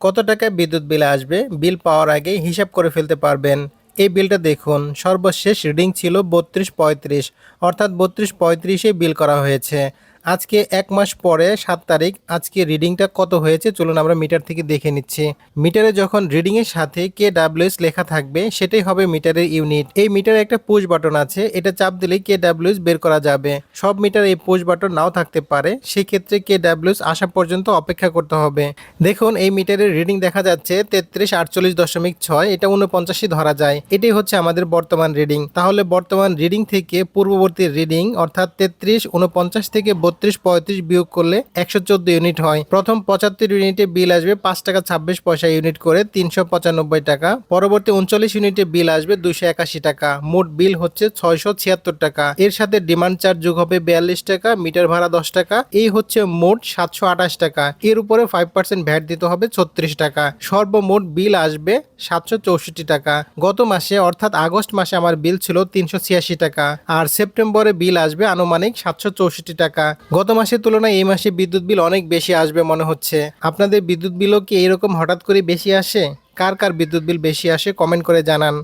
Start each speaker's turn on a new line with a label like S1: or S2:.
S1: কত টাকা বিদ্যুৎ বিল আসবে? বিল পাওয়ার আগে হিসাব করে ফেলতে পারবেন। এই বিলটা দেখুন, সর্বশেষ রিডিং ছিল বত্রিশ পঁয়ত্রিশ, অর্থাৎ বত্রিশ পঁয়ত্রিশে বিল করা হয়েছে। আজকে এক মাস পরে সাত তারিখ, আজকে রিডিংটা কত হয়েছে চলুন আমরা মিটার থেকে দেখে নিচ্ছি। মিটারে যখন রিডিংয়ের সাথে কে ডাব্লিউএস লেখা থাকবে, সেটাই হবে মিটারের ইউনিট এই মিটারে একটা পুশ বাটন আছে, এটা চাপ দিলেই কে ডাব্লিউএস বের করা যাবে। সব মিটার এই পুশ বাটন নাও থাকতে পারে, সেক্ষেত্রে কে ডাব্লিউএস আসা পর্যন্ত অপেক্ষা করতে হবে। দেখুন, এই মিটারের রিডিং দেখা যাচ্ছে তেত্রিশ আটচল্লিশ দশমিক ছয়, এটা উনপঞ্চাশই ধরা যায়। এটাই হচ্ছে আমাদের বর্তমান রিডিং তাহলে বর্তমান রিডিং থেকে পূর্ববর্তী রিডিং অর্থাৎ তেত্রিশ উনপঞ্চাশ থেকে বত্রিশ পঁয়ত্রিশ বিয়োগ করলে একশো চোদ্দ ইউনিট হয়। প্রথম পঁচাত্তর ইউনিটে বিল আসবে পাঁচ টাকা ছাব্বিশ পয়সা ইউনিট করে তিনশো পঁচানব্বই টাকা। পরবর্তী উনচল্লিশ ইউনিটে বিল আসবে দুইশো একাশি টাকা। মোট বিল হচ্ছে ছয়শো ছিয়াত্তর টাকা। এর সাথে ডিমান্ড চার্জ যোগ হবে বিয়াল্লিশ টাকা, মিটার ভাড়া দশ টাকা। এই হচ্ছে মোট সাতশো আঠাশ টাকা। এর উপরে ফাইভ পার্সেন্ট ভ্যাট দিতে হবে ছত্রিশ টাকা। সর্বমোট বিল আসবে সাতশো চৌষট্টি টাকা। গত মাসে, অর্থাৎ আগস্ট মাসে আমার বিল ছিল তিনশো ছিয়াশি টাকা। আর সেপ্টেম্বরে বিল আসবে আনুমানিক সাতশো চৌষট্টি টাকা। গত মাসের তুলনায় এই মাসে বিদ্যুৎ বিল অনেক বেশি আসবে মনে হচ্ছে। আপনাদের বিদ্যুৎ বিলও কি এরকম হঠাৎ করে বেশি আসে? কার কার বিদ্যুৎ বিল বেশি আসে কমেন্ট করে জানান।